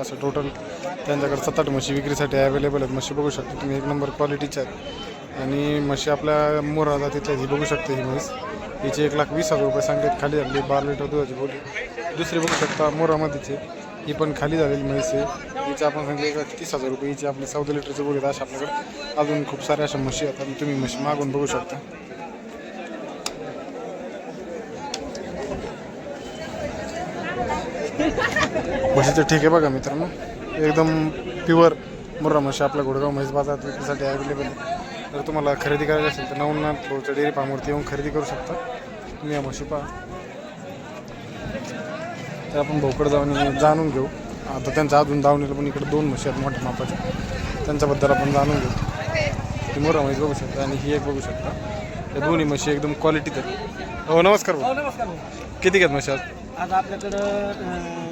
असं टोटल त्यांच्याकडे सात आठ म्हशी विक्रीसाठी अवेलेबल आहेत. म्हशी बघू शकता तुम्ही एक नंबर क्वालिटीच्या आहेत. आणि म्हशी आपल्या मोरा जातीतल्या ही बघू शकता ही म्हैस हिची एक लाख वीस हजार रुपये सांगतात खाली झाली बारा लिटर दुधाची बोली दुसरी बघू शकता मोरामध्येची ही पण खाली झालेली म्हैस आहे. हिची आपण सांगितलं एक लाख तीस हजार रुपये हिची आपली चौदा लिटरची बोली अशा आपल्याकडे अजून खूप साऱ्या अशा म्हशी आहेत. आणि तुम्ही म्हशी मागून बघू शकता. म्हशीचे ठीक आहे बघा मित्रांनो. एकदम प्युअर मुर्रा म्हशी आपल्या गुडगाव म्हैस बाजारात विक्रीसाठी अवेलेबल आहे. जर तुम्हाला खरेदी करायची असेल तर नवनाथ भाऊच्या डेअरी फार्मवरती येऊन खरेदी करू शकता. तुम्ही या म्हशी पहा. तर आपण भाऊकडे जाऊन जाणून घेऊ. आता त्यांच्या अजून दावणीला पण इकडे दोन म्हशी आहेत मोठ्या मापाच्या. त्यांच्याबद्दल आपण जाणून घेऊ. ती मोरा म्हैस बघू शकता आणि ही एक बघू शकता. या दोन्ही म्हशी एकदम क्वालिटीत आहेत. हो नमस्कार भाऊ. हो. किती घेत म्हशी आज? आज आपल्याकडं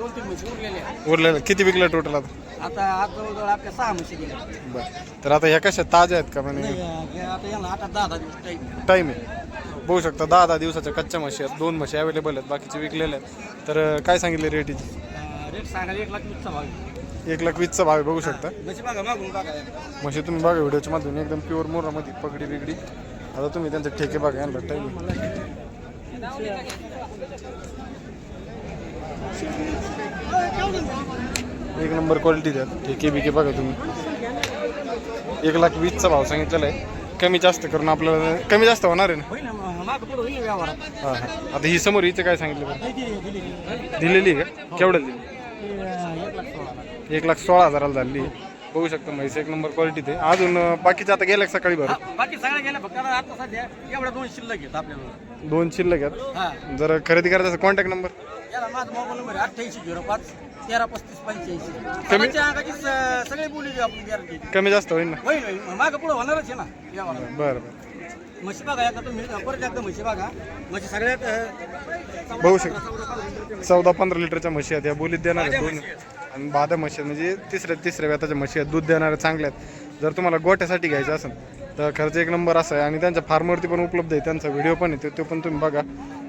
दोन तीन म्हशी उरलेले आहेत. उरलेलं किती विकलं टोटल आता? आता आज जवळजवळ आपल्या सहा म्हशी गेल्या बरं. तर आता ह्या कशा ताज्या आहेत का म्हणजे नाही अं, आता याला आता दहा दहा दिवस टाईम टाईम आहे. बघू शकता दहा दहा दिवसाच्या कच्च्या म्हशी आहेत. दोन म्हशी अवेलेबल आहेत. बाकीचे विकलेले आहेत. तर अं, काय सांगितले रेटीची रेट सांगायला एक लाख वीसचा भाव आहे. एक लाख वीसचा भाव आहे बघू शकता. म्हशी बघा मागून बघा. म्हशी तुम्ही बघा व्हिडिओच्या माध्यमातून. एकदम प्युअर मोरामध्ये पगडी बिगडी. आता तुम्ही त्यांचे ठेके बघा यांना टाईम एक नंबर क्वालिटी द्या. ठेके बिके बघा तुम्ही. एक लाख वीसचा भाव सांगितलेला आहे. कमी जास्त करून आपल्याला कमी जास्त होणार आहे ना? हां हां. आता ही समोर हिचं काय सांगितलं. दिलेली आहे का? केवढ्याला दिली? एक लाख सोळा हजाराला झाली. बघू शकता म्हैस एक नंबर क्वालिटी ते. अजून बाकीचे आता गेल्या का सकाळी बरं? बाकी सगळ्या गेल्या फक्त आता सध्या एवढ्या दोन शिल्लक घेत आपल्याला दोन शिल्लक आहेत? जर खरेदी करायचं कॉन्टॅक्ट नंबर माझा मोबाईल नंबर अठ्ठ्याऐंशी झिरो पाच तेरा पस्तीस पंच्याऐंशी. अंगाची स- सगळी बोली देऊ आपण गॅरंटी कमी जास्त होईल ना? होईल होईल. मागं पुढं होणारच आहे ना बरं बरं. म्हशी बघा एकदा तुम्ही परत एकदा म्हशी बघा. म्हशी सगळ्यात अं, बघू शकता. चौदा पंधरा लिटरच्या म्हशी. आहेत. या बोलीत देणार आहेत दोन आणि बाधा म्हशी आहेत. म्हणजे तिसऱ्या तिसऱ्या व्याताच्या म्हशी आहेत. दूध देणाऱ्या चांगल्या आहेत. जर तुम्हाला गोठ्यासाठी घ्यायचं असेल तर खर्च एक नंबर असा आहे. आणि त्यांच्या फार्मवरती पण उपलब्ध आहे. त्यांचा व्हिडिओ पण आहे. तो- तो पण तुम्ही बघा.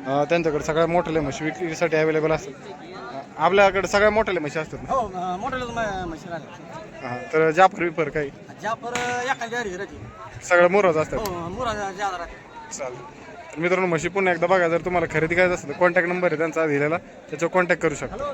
त्यांच्याकडे सगळ्या मोठ्या म्हशी विक्रीसाठी अवेलेबल असतात. आपल्याकडे सगळ्या मोठ्या म्हशी असतात ना? हो मोठ्या म्हशी राहिल्या. हां तर जाफर विफर काही? पर एखाद्या सगळ्या मोरच असतात. हो मुरा ज्यादा राहते चालेल. तर मित्रांनो म्हशी पुन्हा एकदा बघा जर तुम्हाला खरेदी करायचं असेल तर कॉन्टॅक्ट नंबर आहे त्यांचा दिलेला त्याच्यावर कॉन्टॅक्ट करू शकता.